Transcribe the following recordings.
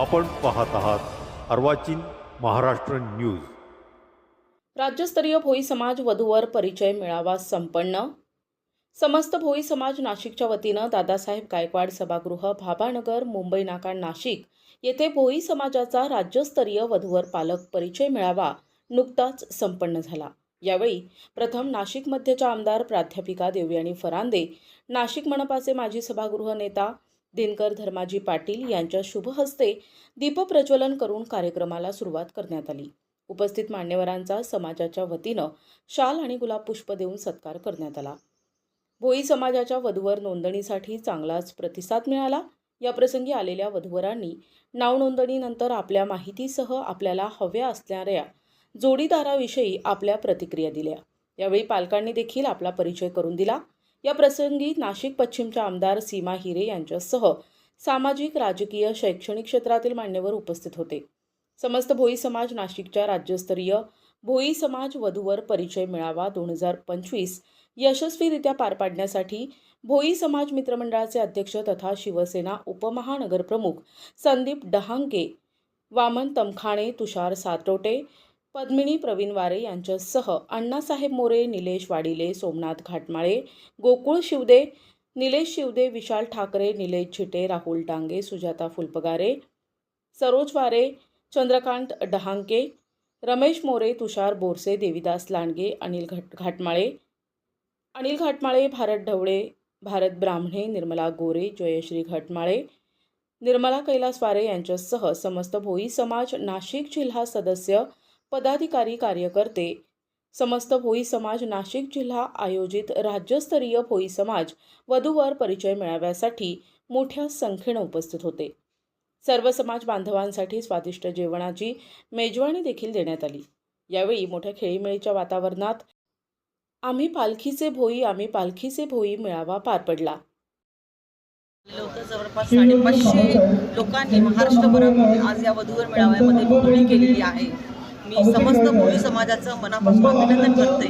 आपण पाहत आहात अर्वाचीन महाराष्ट्र न्यूज. राज्यस्तरीय भोई समाज वधूवर परिचय मेळावा संपन्न. समस्त भोई समाज नाशिकच्या वतीनं दादासाहेब गायकवाड सभागृह भाभानगर मुंबई नाका नाशिक येथे भोई समाजाचा राज्यस्तरीय वधूवर पालक परिचय मेळावा नुकताच संपन्न झाला. यावेळी प्रथम नाशिक मध्यच्या आमदार प्राध्यापिका देवयानी फरांदे नाशिक मनपाचे माजी सभागृह नेता दिनकर धर्माजी पाटील यांच्या शुभहस्ते दीपप्रज्वलन करून कार्यक्रमाला सुरुवात करण्यात आली. उपस्थित मान्यवरांचा समाजाच्या वतीनं शाल आणि गुलाब पुष्प देऊन सत्कार करण्यात आला. भोई समाजाच्या वधूवर नोंदणीसाठी चांगलाच प्रतिसाद मिळाला. याप्रसंगी आलेल्या वधूवरांनी नावनोंदणीनंतर आपल्या माहितीसह आपल्याला हव्या असणाऱ्या जोडीदाराविषयी आपल्या प्रतिक्रिया दिल्या. यावेळी पालकांनी देखील आपला परिचय करून दिला. या प्रसंगी नाशिक पश्चिमच्या आमदार सीमा हिरे यांच्यासह सामाजिक राजकीय शैक्षणिक क्षेत्रातील मान्यवर उपस्थित होते. समस्त भोई समाज नाशिकच्या राज्यस्तरीय भोई समाज वधूवर परिचय मेळावा दोन हजार पंचवीस यशस्वीरित्या पार पाडण्यासाठी भोई समाज मित्रमंडळाचे अध्यक्ष तथा शिवसेना उपमहानगरप्रमुख संदीप डहांगे वामन तमखाणे तुषार सातोटे पद्मिनी प्रवीण वारे यांच्यासह अण्णासाहेब मोरे निलेश वाडिले सोमनाथ घाटमाळे गोकुळ शिवदे निलेश शिवदे विशाल ठाकरे निलेश छिटे राहुल डांगे सुजाता फुलपगारे सरोज वारे चंद्रकांत डहांके रमेश मोरे तुषार बोरसे देविदास लांडगे अनिल घट घाटमाळे अनिल घाटमाळे भारत ढवळे भारत ब्राह्मणे निर्मला गोरे जयश्री घाटमाळे निर्मला कैलास वारे यांच्यासह समस्त भोई समाज नाशिक जिल्हा सदस्य पदाधिकारी कार्यकर्ते. समस्त भोई समाज नाशिक जिल्हा आयोजित राज्यस्तरीय भोई समाज वधूवर परिचय मेळाव्यासाठी मोठ्या संख्येनं उपस्थित होते. सर्व समाज बांधवांसाठी स्वादिष्ट जेवणाची मेजवानी देखील देण्यात आली. यावेळी मोठ्या खेळीमेळीच्या वातावरणात आम्ही पालखीचे भोई आम्ही पालखीचे भोई मेळावा पार पडला. लोक जवळपास साडेपाचशे लोकांनी महाराष्ट्रभरामध्ये आज या वधूवर मेळाव्यामध्ये नोंदणी केलेली आहे. मी समस्त भोई समाजाचं मनापासून अभिनंदन करते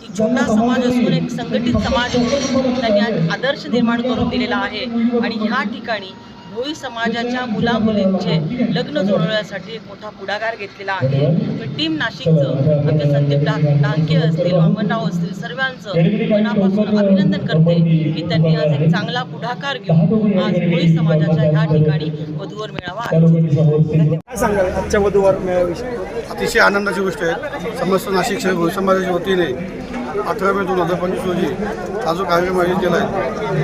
की छोटा समाज असून एक संघटित समाज म्हणून त्यांनी आज आदर्श निर्माण करून दिलेला आहे. आणि ह्या ठिकाणी भोई समाजाच्या मुला मुलींचे लग्न जुळवण्यासाठी एक मोठा पुढाकार घेतलेला आहे. तर टीम नाशिकचं आमचे संदीप डा डांके असतील वामनराव असतील सर्वांचं मनापासून अभिनंदन करते की त्यांनी आज एक चांगला पुढाकार घेऊन आज भोई समाजाच्या ह्या ठिकाणी वधूवर मेळावा आयोजित काय सांगाल? आजच्या वधूवर मेळाविषयी अतिशय आनंदाची गोष्ट आहे. समस्त नाशिक शहर समाजाच्या वतीने अठरा मे दोन हजार पंचवीस रोजी हा जो कार्यक्रम आयोजित केला आहे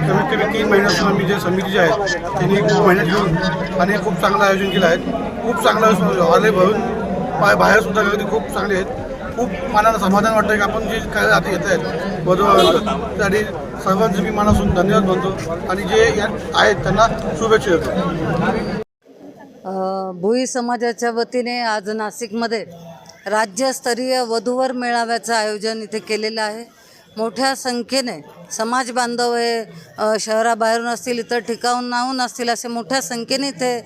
कमीत कमी तीन महिन्यापासून आम्ही जे समिती जे आहेत त्यांनी एक महिन्यात घेऊन आणि खूप चांगलं आयोजन केलं आहे. खूप चांगलं हॉले म्हणजे भरून पाय बाहेरसुद्धा गर्दी खूप चांगले आहेत. खूप मनाला समाधान वाटतं की आपण जे काय आता येत आहेत बरोबर त्यासाठी सर्वांचं मी मनासून धन्यवाद म्हणतो आणि जे यात आहेत त्यांना शुभेच्छा देतो. भोई समाजाच्या वतीने आज नाशिकमध्ये राज्यस्तरीय वधूवर मेळाव्याचं आयोजन इथे केलेलं आहे. मोठ्या संख्येने समाज बांधव हे शहराबाहेरून असतील इतर ठिकाणाहून असतील असे मोठ्या संख्येने इथे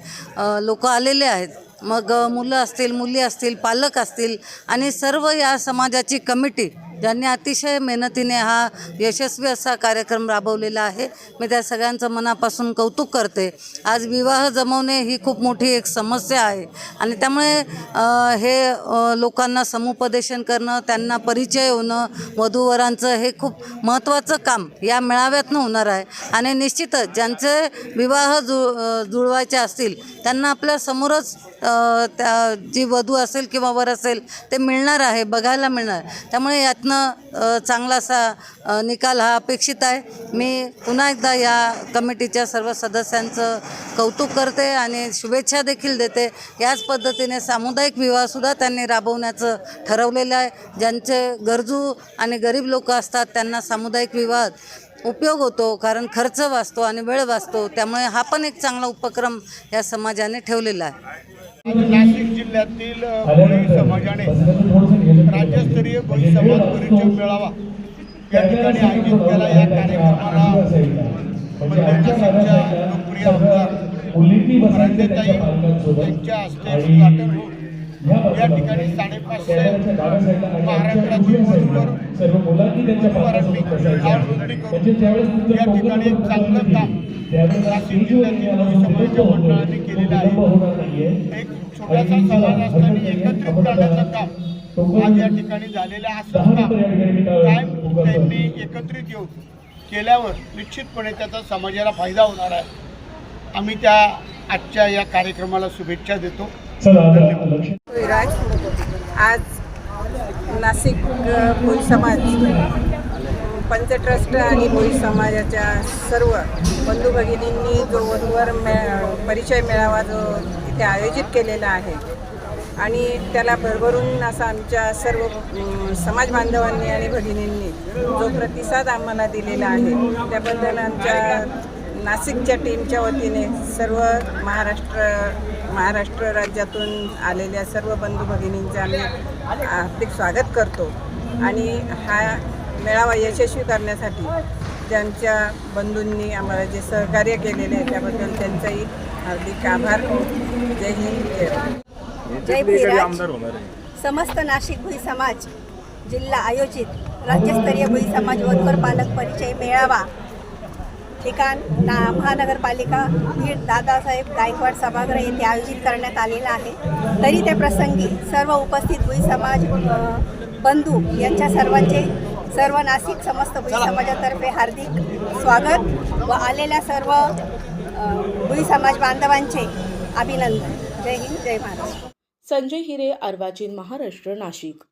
लोक आलेले आहेत. मग मुलं असतील मुली असतील पालक असतील आणि सर्व या समाजाची कमिटी ज्यांनी अतिशय मेहनतीने हा यशस्वी असा कार्यक्रम राबवलेला आहे. मी त्या सगळ्यांचं मनापासून कौतुक करते. आज विवाह जमवणे ही खूप मोठी एक समस्या आहे. आणि त्यामुळे हे लोकांना समुपदेशन करणं त्यांना परिचय होणं वधूवरांचं हे खूप महत्त्वाचं काम या मेळाव्यातनं होणार आहे. आणि निश्चितच ज्यांचे विवाह जु जुळवायचे असतील त्यांना आपल्या समोरच त्या जी वधू असेल किंवा वर असेल ते मिळणार आहे बघायला मिळणार. त्यामुळे यातनं चांगलासा चांगला असा निकाल हा अपेक्षित आहे. मी पुन्हा एकदा या कमिटीच्या सर्व सदस्यांचं कौतुक करते आणि शुभेच्छा देखील देते. याच पद्धतीने सामुदायिक विवाहसुद्धा त्यांनी राबवण्याचं ठरवलेलं आहे. ज्यांचे गरजू आणि गरीब लोक असतात त्यांना सामुदायिक विवाहात उपयोग होतो कारण खर्च वाचतो आणि वेळ वाचतो. त्यामुळे हा पण एक चांगला उपक्रम या समाजाने ठेवलेला आहे. नाशिक जिल्ह्यातील भोई समाजाने राज्यस्तरीय भोई समाज परिचय मेळावा. या ठिकाणी आयोजित केला या कार्यक्रमाला मध्य नाशिकच्या लोकप्रिय आमदार फरांदेताई यांच्या हस्ते उद्घाटन होऊन या ठिकाणी साडेपाचशे महाराष्ट्रातील या ठिकाणी चांगलं काम. नाशिक जिल्ह्यातील भोई समाजाच्या मंडळाने केलेलं आहे. एक छोटासा समाज असताना एकत्रित करण्याचं काम आज या ठिकाणी झालेलं कायम त्यांनी एकत्रित येऊन केल्यावर निश्चितपणे त्याचा समाजाला फायदा होणार आहे. आम्ही त्या आजच्या या कार्यक्रमाला शुभेच्छा देतो. आज नाशिक भोई समाज पंच ट्रस्ट आणि भोई समाजाच्या सर्व बंधू भगिनींनी जो वधूवर मे परिचय मेळावा जो इथे आयोजित केलेला आहे आणि त्याला भरभरून असा आमच्या सर्व समाज बांधवांनी आणि भगिनींनी जो प्रतिसाद आम्हाला दिलेला आहे त्याबद्दल आमच्या नाशिकच्या टीमच्या वतीने सर्व महाराष्ट्र महाराष्ट्र राज्यातून आलेल्या सर्व बंधू भगिनींचे आम्ही हार्दिक स्वागत करतो. आणि हा मेळावा यशस्वी करण्यासाठी ज्यांच्या बंधूंनी आम्हाला जे सहकार्य केलेले आहे त्याबद्दल त्यांचाही हार्दिक आभार. जय हिंद जय समस्त नाशिक भुई समाज जिल्हा आयोजित राज्यस्तरीय भुई समाज वधूवर पालक परिचय मेळावा. ठिकाण ना महानगरपालिका बीड दादासाहेब गायकवाड सभागृह येथे आयोजित करण्यात आलेला आहे. तरी त्या प्रसंगी सर्व उपस्थित भुई समाज बंधू यांच्या सर्वांचे सर्व नाशिक समस्त भुई समाजातर्फे हार्दिक स्वागत व आलेल्या सर्व भुई समाज बांधवांचे अभिनंदन. जय हिंद जय महाराष्ट्र. संजय हिरे अर्वाचीन महाराष्ट्र नाशिक.